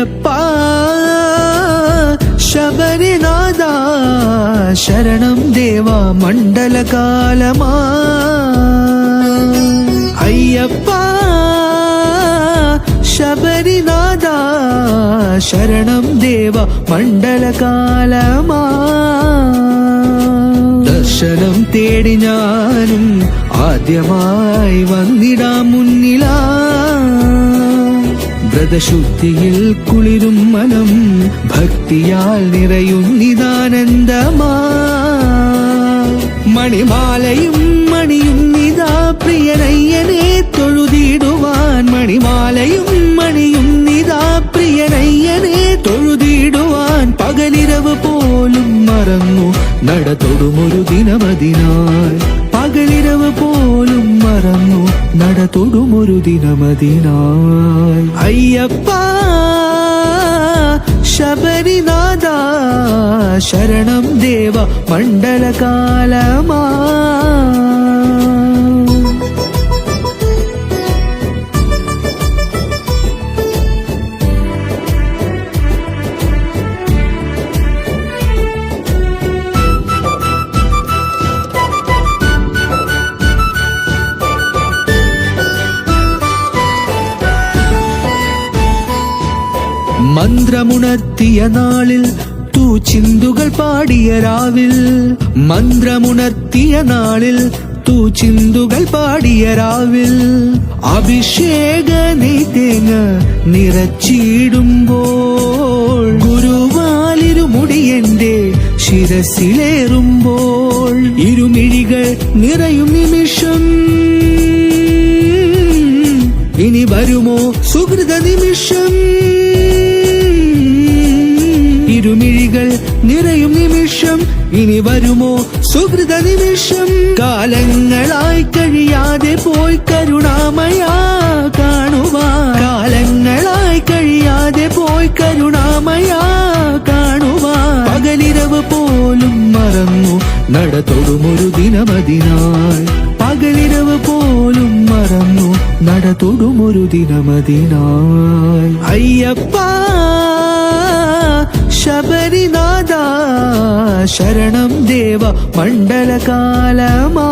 അയ്യപ്പ ശബരിനാഥ ശരണം ദേവ മണ്ഡലകാലമാ. അയ്യപ്പ ശബരിനാഥ ശരണം ദേവ മണ്ഡലകാലമാ. ദർശനം തേടി ഞാനും ആദ്യമായി വന്നിടാം മുന്നിലാ. വ്രതശുദ്ധിയിൽ കുളിരും മനം ഭക്തിയാൽ നിറയും നിതാനന്ദമാ. മണിമാലയും മണിയും നിതാ പ്രിയനയ്യനെ തൊഴുതിടുവാൻ. മണിമാലയും മണിയും നിതാ പ്രിയനയ്യനെ തൊഴുതിടുവാൻ പകലിരവ് പോലും മറന്നു. നട തൊടുമൊരു ദിനമതിനായി പകലിരവ് പോലും മറന്നു. നട തൊടുമൊരു ദിനമതിനായി അയ്യപ്പ ശബരിനാഥ ശരണം ദേവ മണ്ഡലകാലമാ. മന്ത്രമുണർത്തിയ നാളിൽ തൂ ചിന്തുകൾ പാടിയ രാവിൽ. മന്ത്രമുണർത്തിയ നാളിൽ തൂ ചിന്തുകൾ പാടിയ രാവിൽ. അഭിഷേക നെയ്തേങ്ങ നിറച്ചിടുമ്പോൾ ഗുരുവാലിരുമുടിയന്റെ ശിരസിലേറുമ്പോൾ ഇരുമിഴികൾ നിറയും നിമിഷം. ഇനി വരുമോ സുഹൃത നിമിഷം? ഇരുമിഴികൾ നിറയും നിമിഷം ഇനി വരുമോ സുഹൃത നിമിഷം? കാലങ്ങളായി കഴിയാതെ പോയി കരുണാമയ കാണുവാൻ. കാലങ്ങളായി കഴിയാതെ പോയി കരുണാമയാ കാണുവാൻ. പകലിരവ് പോലും മറന്നു നട തൊടുമൊരു ദിനമതിനായി. പകലിരവ് പോലും മറന്നു നട തൊടുമൊരു ദിനമതിനായി. അയ്യപ്പ ശബരിനാഥ ശരണം ദേവ മണ്ഡലകാലമാ.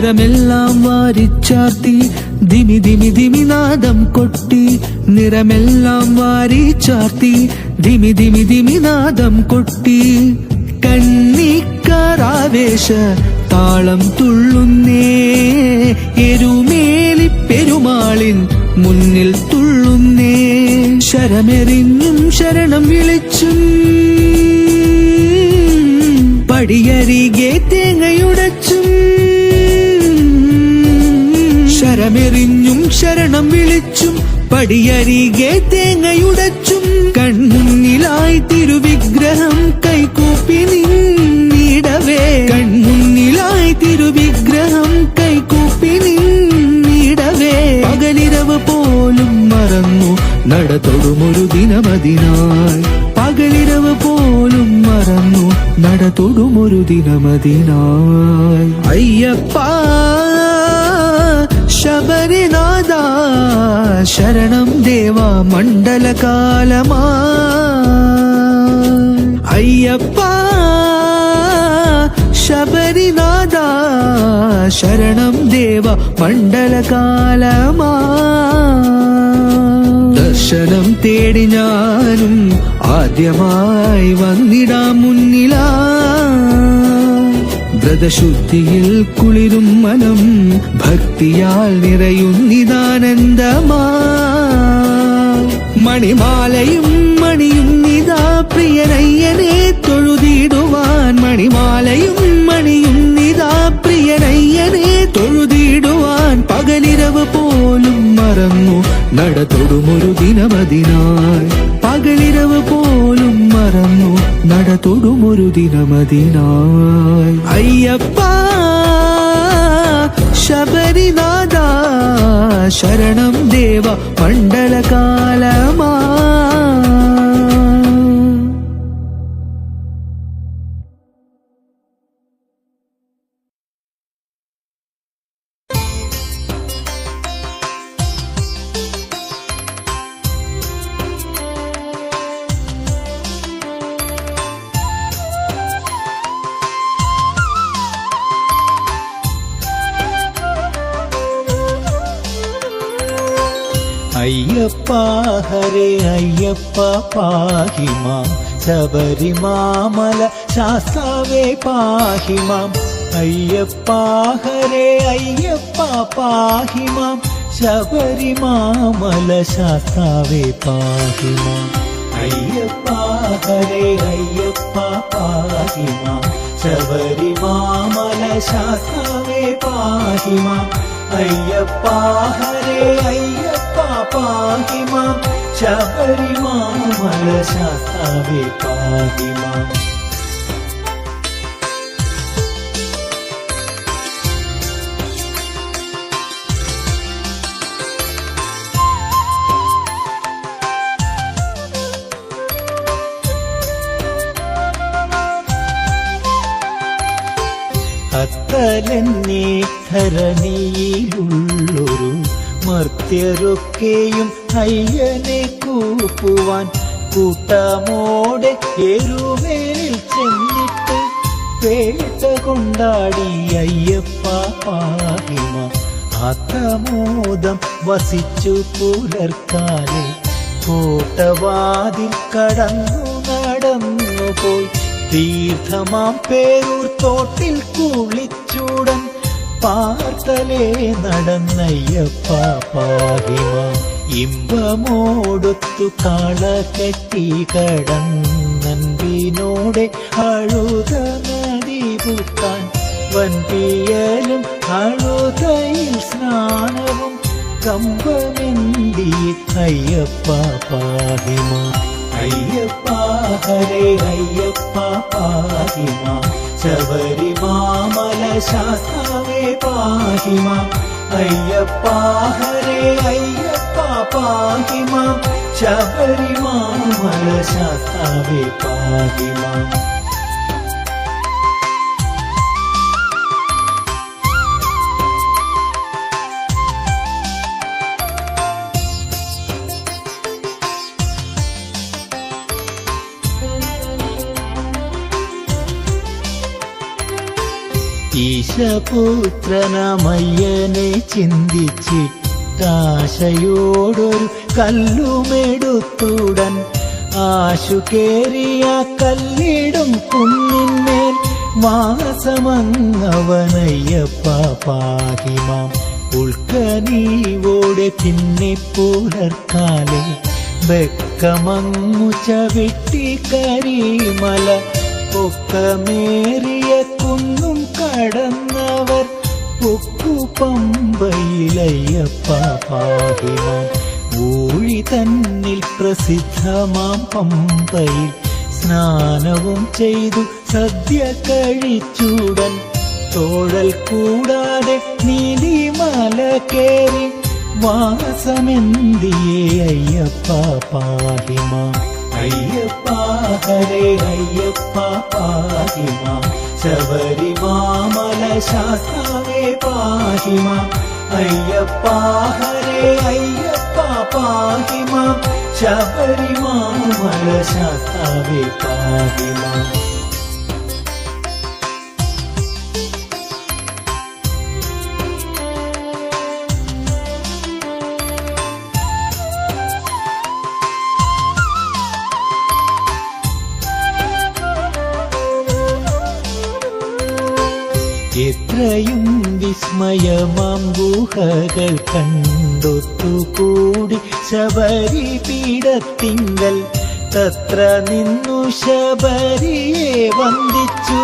നിറമെല്ലാം വാരിച്ചാർത്തി. ദിമി ദിമി ദിമി നാദം കൊട്ടി. നിറമെല്ലാം വാരിച്ചാർത്തി. ദിമി ദിമി ദിമി നാദം കൊട്ടി. കണ്ണിക്കാരാവേശ താളം തുള്ളുന്നേ. എരുമേലി പെരുമാളിൻ മുന്നിൽ തുള്ളുന്നേ. ശരമെറിഞ്ഞും ശരണം വിളിച്ചും. പടിയരികെ തേങ്ങയുടച്ചും ശരമെറിഞ്ഞും ശരണം വിളിച്ചും പടിയരികെ തേങ്ങയുടച്ചും കൺമുന്നിലായി തിരുവിഗ്രഹം കൈകൂപ്പി നിന്നിടവേ. കൺമുന്നിലായി തിരുവിഗ്രഹം കൈകൂപ്പി നിന്നിടവേ. പകലിരവ് പോലും മറന്നു നടതൊടുമൊരു ദിനമതിനായി. പകലിരവ് പോലും മറന്നു നടതൊടുമൊരു ദിനമതിനായി. അയ്യപ്പ! ശബരിനാഥ ശരണം ദേവ മണ്ഡലകാലമാ. അയ്യപ്പ ശബരിനാഥ ശരണം ദേവ മണ്ഡലകാലമാ. ദർശനം തേടി ഞാനും ആദ്യമായി വന്നിടാം മുന്നിലാ. വ്രതശുദ്ധിയിൽ കുളിരും മനം ഭക്തിയാൽ നിറയുന്നിതാനന്ദമാ മണിമാലയും മണിയും നിതാ പ്രിയനയ്യനെ തൊഴുതിടുവാൻ. മണിമാലയും മണിയും നിതാ പ്രിയനയ്യനെ തൊഴുതിടുവാൻ. പകലിരവ് പോലും മറന്നു നട തൊടുമൊരു ദിനമതിനായി പകലിരവ് പോലും മറന്നു നടതൊടുമൊരു ദിനമതിനായി അയ്യപ്പ ശബരിനാഥ ശരണം ദേവ മണ്ഡലകാലമാ. ഹരേ അയ്യപ്പ പാഹിമാം ശബരിമാമല ശാസ്താവേ പാഹിമാം അയ്യപ്പ ഹരേ അയ്യപ്പ പാഹിമാം ശബരിമാമല ശാസ്താവേ പാഹിമാം. അയ്യപ്പ ഹരേ അയ്യപ്പ പാഹിമാം ശബരിമാമല ശാസ്താവേ പാഹിമാം അയ്യപ്പ അയ്യപ്പ പാഹിമാം ശബരിമാമല ശാസ്താവേ പാഹിമാം. അത്തലെന്നേ ധരണിയിലുള്ളൊരു മർത്യരൊക്കെയും അയ്യനെ കൂപ്പുവാൻ കൂട്ടമോടെ എരുമേലിൽ ചെന്നിട്ട് പേട്ട കൊണ്ടാടി അയ്യപ്പ പാഹിമ. ആത്തമോദം വസിച്ചു പുലർക്കാലെ കോട്ടവാതിൽ കടന്നു നടന്നു പോയി തീർത്ഥമാം പേരൂർ തോട്ടിൽ കുളിച്ചൂടൻ പാർത്തലേ നടന്നയ്യപ്പ പാഹിമ. ഇമ്പമോടുത്തു കാള കെട്ടി കടന്നൻപിനോടെ അഴുത നദി പൂക്കാൻ വൻപിയലും അഴുതയിൽ സ്നാനവും കമ്പമെന്തി അയ്യപ്പ പാഹിമ. അയ്യപ്പ ഹരേ അയ്യപ്പ പാഹിമ. शाखावे पाहि माम् अय्यप्पा हरे अय्यप्पा पाहि मा शबरि मां शाता पाहि माम् ഈശപുത്രനമയ്യനെ ചിന്തിച്ചിട്ടാശയോടൊരു കല്ലുമെടുത്തുടൻ ആശു കേറിയ കല്ലിടും കുന്നിന്മേൽ വാസമങ്ങവനയ്യപ്പ പാതിമാം ഉൾക്കനീവോടെ പിന്നെ പുലർക്കാലേ വെക്കമങ്ങു ചവിട്ടി കരിമല പൊക്കമേറിയ കുന്നും കടന്നവർ പൊക്കു പമ്പയിലയ്യപ്പ പാടിനാൻ ഊഴി തന്നിൽ പ്രസിദ്ധമാം പമ്പയിൽ സ്നാനവും ചെയ്തു സദ്യ കഴിച്ചുടൻ. തോഴൽ കൂടാതെ നീലിമല കേറി വാസമെന്തിയേ അയ്യപ്പ പാഹിമ अय्यप्पा हरे अय्यप्पाहि मा शबरि मा मले पाहि मा अय्यप्पा हरे अय्यप्पाहि मा शबरि വിസ്മയമാം ഗുഹകൾ കണ്ടൊത്തുകൂടി ശബരി പീഠത്തിങ്കൽ. തത്ര നിന്നു ശബരിയെ വന്ദിച്ചു.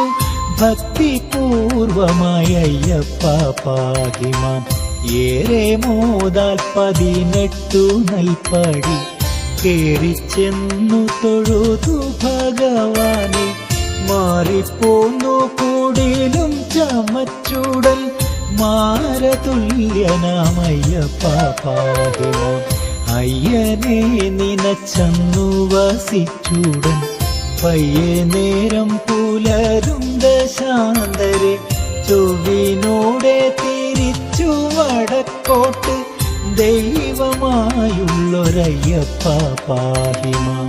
ഭക്തിപൂർവമായ അയ്യപ്പ പാഹിമാം ഏറെ മോതാൽ പതിനെട്ടു നൽപടി. കേറിച്ചെന്നു തൊഴുതു ഭഗവാനെ. മാറിപ്പോന്നു കൂടിലും ചമച്ചുടൽ. മാരതുല്യനാമയ്യപ്പ പാടുമോ അയ്യനെ നിനച്ചന്നു വസിച്ചുടൻ. പയ്യെ നേരം പുലരും ദശാന്തരെ. ചൊവ്വിനോടെ തിരിച്ചു വടക്കോട്ട് ദൈവമായുള്ളൊരയ്യപ്പ പാഹിമ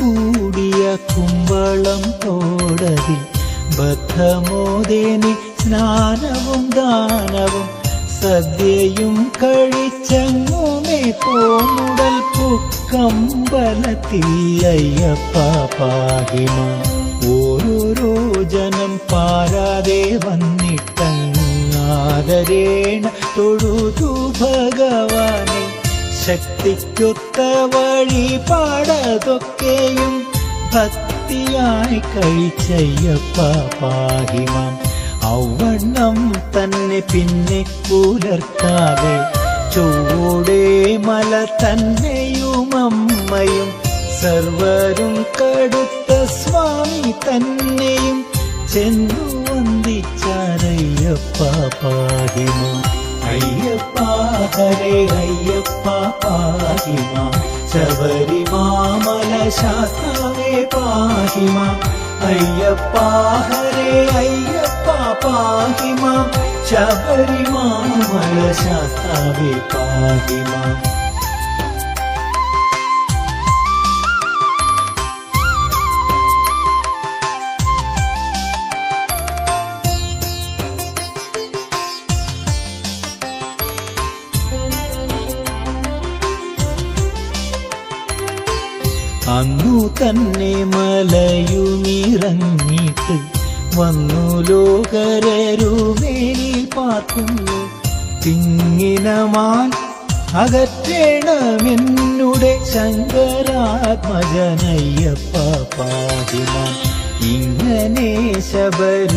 ഒത്തുകൂടിയ കുമ്പളം തോടതിൽ ബദ്ധമോദേനി സ്നാനവും ദാനവും സദ്യയും കഴിച്ചങ്ങുമേ പോന്നുടൽ പുക്കമ്പലത്തിൽ അയ്യപ്പ പാഹിമ ഓരോരോ ജനം പാരാതെ വന്നിട്ടങ്ങാദരേണ തൊഴുതു ഭഗവാനെ. ശക്തിക്കൊത്ത വഴിപാടതൊക്കെയും ഭക്തിയായി കഴിച്ചയ്യപ്പ പാഹിമാം. ഔവണ്ണം തന്നെ പിന്നെ പുലർത്താതെ ചൂടേ മല തന്നെയും അമ്മയും സർവരും കടുത്ത സ്വാമി തന്നെയും ചെന്നു വന്ദിച്ചാരയ്യപ്പ പാഹിമ. അയ്യപ്പ ഹരേ അയ്യപ്പ പാഹിമ. ശബരിമാമല ശാസ്താവേ പാഹിമ. അയ്യപ്പ ഹരേ അയ്യപ്പ പാഹിമ. ശബരിമാമല ശാസ്താവേ പാഹിമ. തന്നെ മലയുമിറങ്ങിട്ട് വന്നു ലോകരരുമേലിൽ പാർക്കുന്നു. തിങ്ങിനമാൻ അകറ്റേണമെന്നുടെ ശങ്കരാത്മജനയ്യപ്പ പാതിമ ഇങ്ങനെ ശബരിമലവാസനെ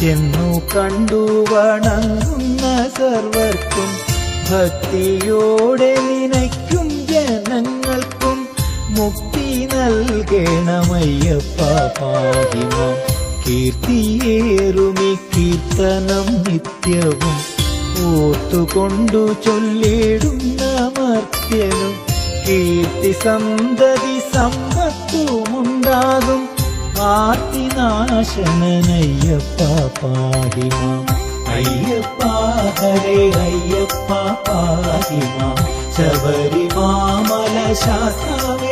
ചെന്നു കണ്ടു വണങ്ങുന്ന സർവർക്കും ഭക്തിയോടെ നിനയ്ക്കും മുക്തി നൽകണമയ്യപ്പ പാതിമ. കീർത്തിയേറുമി കീർത്തനം നിത്യവും. ഓർത്തുകൊണ്ടു ചൊല്ലിടുന്ന മർത്യനും കീർത്തി സന്തതി സമ്പത്തുമുണ്ടാകും. ആർത്തിനാശനയ്യപ്പ പാതിമ. അയ്യപ്പ ഹരേ അയ്യപ്പ പാതിമ. ശബരിമാമല ശാസ്താവേ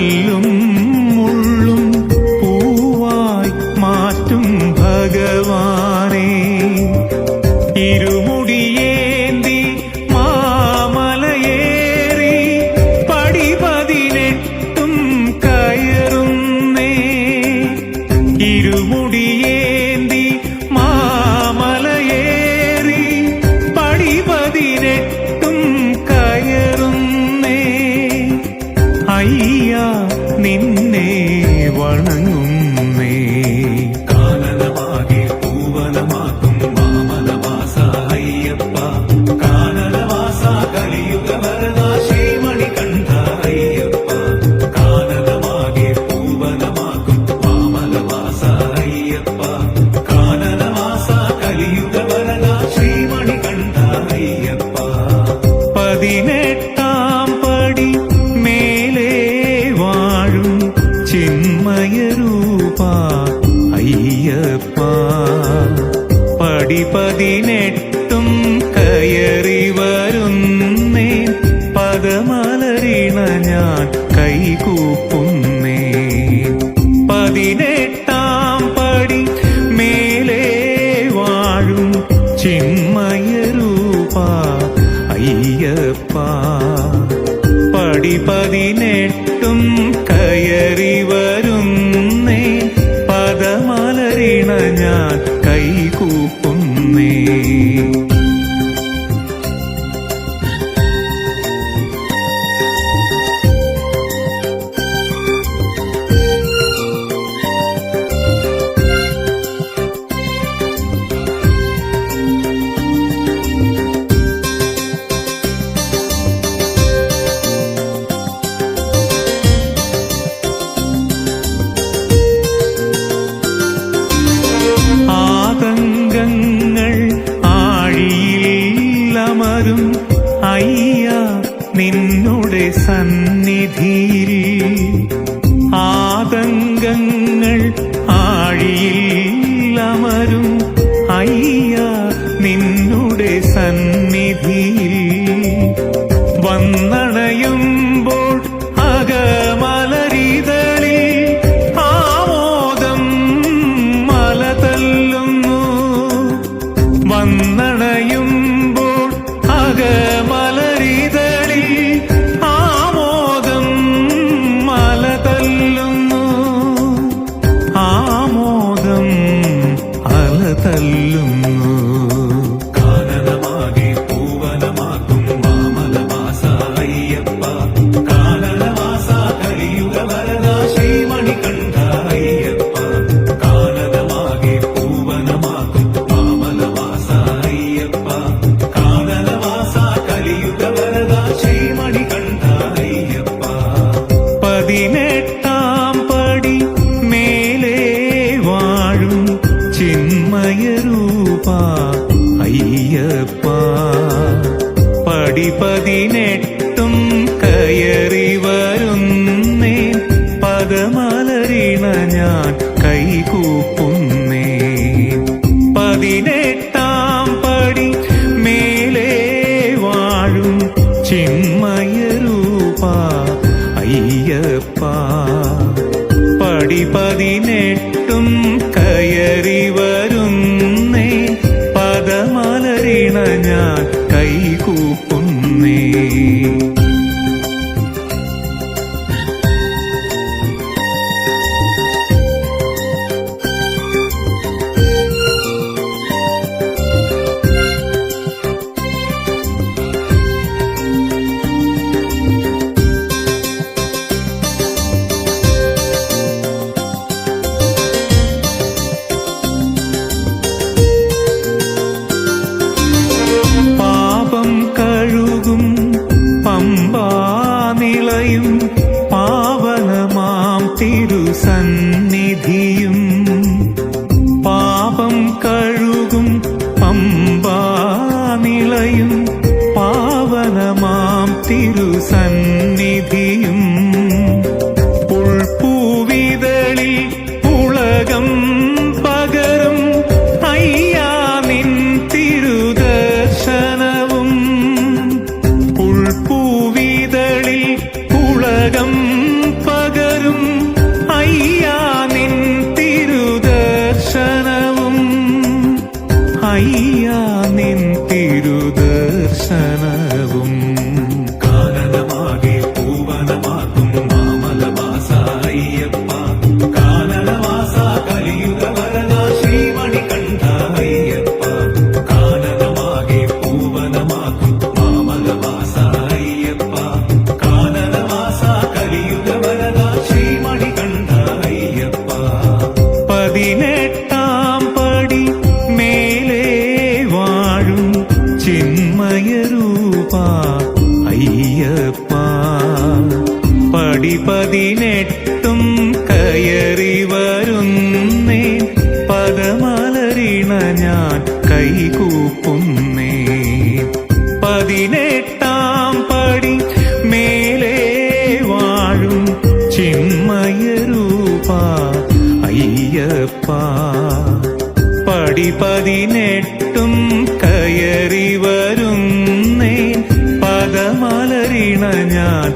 ചൊല്ലും വന്നണയുമ്പോൾ പതിനെട്ടും കയറി വരുന്നേ. പദമലരിണ ഞാൻ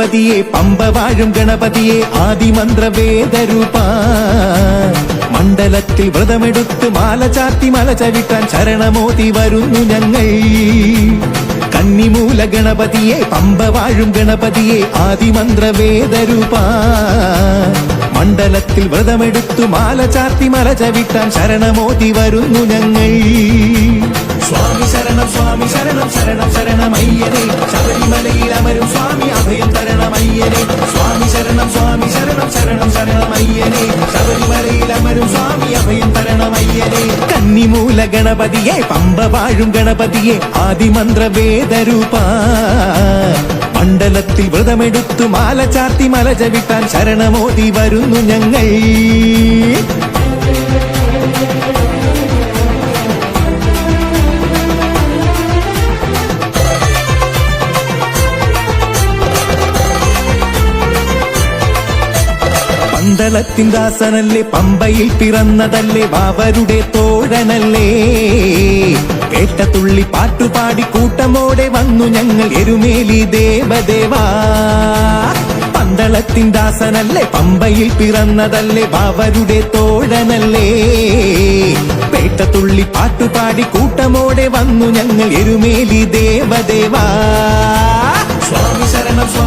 ഗണപതിയെ പമ്പവാഴും ഗണപതിയെ ആദിമന്ത്ര വേദരൂപ മണ്ഡലത്തിൽ വ്രതമെടുത്ത് മാല ചാത്തി മല ചവിട്ടാൻ ശരണമോതി വരുന്നു ഞങ്ങൾ. കന്നിമൂല ഗണപതിയെ പമ്പ വാഴും ഗണപതിയെ ആദിമന്ത്ര വേദരൂപ മണ്ഡലത്തിൽ വ്രതമെടുത്തു മാല ചാത്തി മല ചവിട്ടാൻ ശരണമോതി വരുന്നു ഞങ്ങൾ. സ്വാമി ശരണം സ്വാമി ശരണം ശരണം ശരണമയ്യനെ. ശബരിമലയിൽ അമരും സ്വാമി അഭയം തരണമയ്യനെ. സ്വാമി ശരണം സ്വാമി ശരണം ശരണം ശരണമയ്യനെ. ശബരിമലയിൽ അമരും സ്വാമി അഭയം തരണമയ്യനെ. കന്നിമൂല ഗണപതിയെ പമ്പ വാഴും ഗണപതിയെ ആദിമന്ത്ര വേദരൂപ മണ്ഡലത്തിൽ വ്രതമെടുത്തു മാല ചാർത്തി മല ചവിട്ടാൻ ശരണമോതി വരുന്നു ഞങ്ങൾ. പന്തളത്തിൻ ദാസനല്ലേ പമ്പയിൽ പിറന്നതല്ലേ വാവരുടെ തോഴനല്ലേ. കേട്ട തുള്ളി പാട്ടുപാടി കൂട്ടമോടെ വന്നു ഞങ്ങൾ എരുമേലി ദേവദേവാ. പന്തളത്തിൻ ദാസനല്ലേ പമ്പയിൽ പിറന്നതല്ലേ വാവരുടെ തോഴനല്ലേ. പേട്ട തുള്ളി പാട്ടുപാടി കൂട്ടമോടെ വന്നു ഞങ്ങൾ എരുമേലി ദേവദേവാ.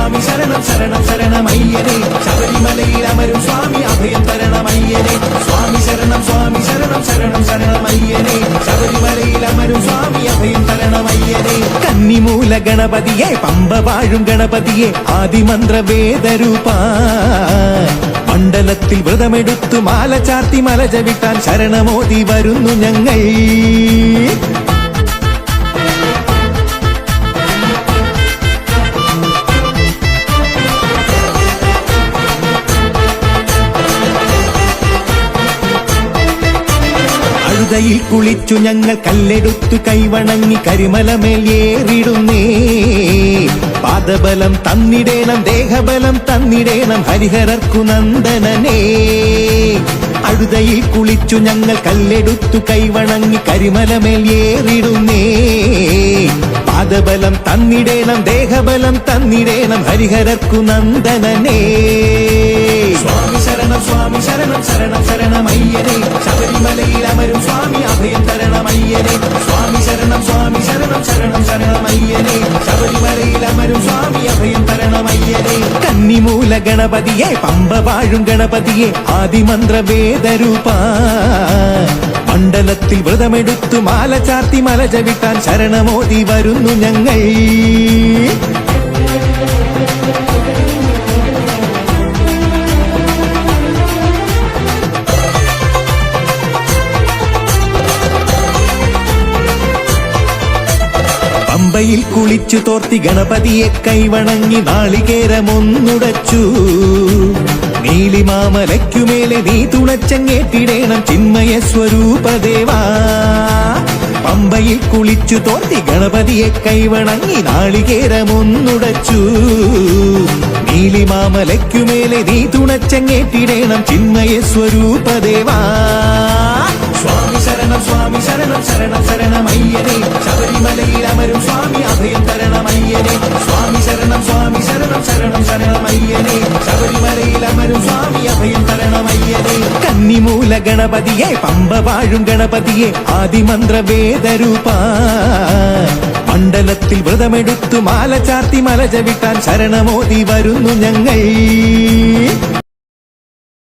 സ്വാമി ശരണം ശരണം ശരണമയ്യനെ. ശബരിമലയിൽ അമരും സ്വാമി അഭയം തരണമയ്യനെ. സ്വാമി ശരണം സ്വാമി ശരണം ശരണം ശരണമയ്യനെ. ശബരിമലയിൽ അമരും സ്വാമി അഭയം തരണമയ്യനെ. കന്നിമൂല ഗണപതിയെ പമ്പ വാഴും ഗണപതിയെ ആദിമന്ത്ര വേദരൂപ മണ്ഡലത്തിൽ വ്രതമെടുത്തു മാല ചാർത്തി മല ചവിട്ടാൻ ശരണമോതി വരുന്നു ഞങ്ങൾ. അഴുതയിൽ കുളിച്ചു ഞങ്ങൾ കല്ലെടുത്തു കൈവണങ്ങി കരിമലമേൽ ഏറിടുന്നേ പാദബലം തന്നിടേണം ദേഹബലം തന്നിടേണം ഹരിഹരർക്കു നന്ദനനേ. അഴുതയിൽ കുളിച്ചു ഞങ്ങൾ കല്ലെടുത്തു കൈവണങ്ങി കരിമലമേൽ ഏറിടുന്നേ പാദബലം തന്നിടേണം ദേഹബലം തന്നിടേണം ഹരിഹരർക്കു നന്ദനനേ. സ്വാമി ശരണം സ്വാമി ശരണം ശരണം ശരണമയ്യനെ. ശബരിമലയിൽ അമരും സ്വാമി അഭയം തരണമയ്യനെ. സ്വാമി ശരണം സ്വാമി ശരണം ശരണം ശരണമയ്യനെ. ശബരിമലയിൽ അമരും സ്വാമി അഭയം തരണമയ്യനെ. കന്നിമൂല ഗണപതിയെ പമ്പ വാഴും ഗണപതിയെ ആദിമന്ത്ര വേദരൂപ മണ്ഡലത്തിൽ വ്രതമെടുത്തു മാല ചാർത്തി മല ചവിട്ടാൻ ശരണമോതി വരുന്നു ഞങ്ങൾ. പമ്പയിൽ കുളിച്ചു തോർത്തി ഗണപതിയെ കൈവണങ്ങി നാളികേരമൊന്നുടച്ചു. നീലിമാമലയ്ക്കുമേലെ നീ തുണച്ചങ്ങേറ്റിടേണം ചിന്മയ സ്വരൂപദേവാ. പമ്പയിൽ കുളിച്ചു തോർത്തി ഗണപതിയെ കൈവണങ്ങി നാളികേരമൊന്നുടച്ചു. നീലിമാമലയ്ക്കുമേലെ നീ തുണച്ചങ്ങേറ്റിടേണം ചിന്മയ സ്വരൂപദേവാ. സ്വാമി ശരണം സ്വാമി ശരണം ശരണം ശരണമയ്യനെ. ശബരിമലയിൽ അമരും സ്വാമി അഭയം തരണമയ്യനെ. സ്വാമി ശരണം സ്വാമി ശരണം ശരണം ശരണമയ്യനെ. ശബരിമലയിൽ അമരും സ്വാമി അഭയം തരണമയ്യനെ. കന്നിമൂല ഗണപതിയെ പമ്പ വാഴും ഗണപതിയെ ആദിമന്ത്ര വേദരൂപ മണ്ഡലത്തിൽ വ്രതമെടുത്തു മാല ചാർത്തി മല ചവിട്ടാൻ ശരണമോതി വരുന്നു ഞങ്ങൾ.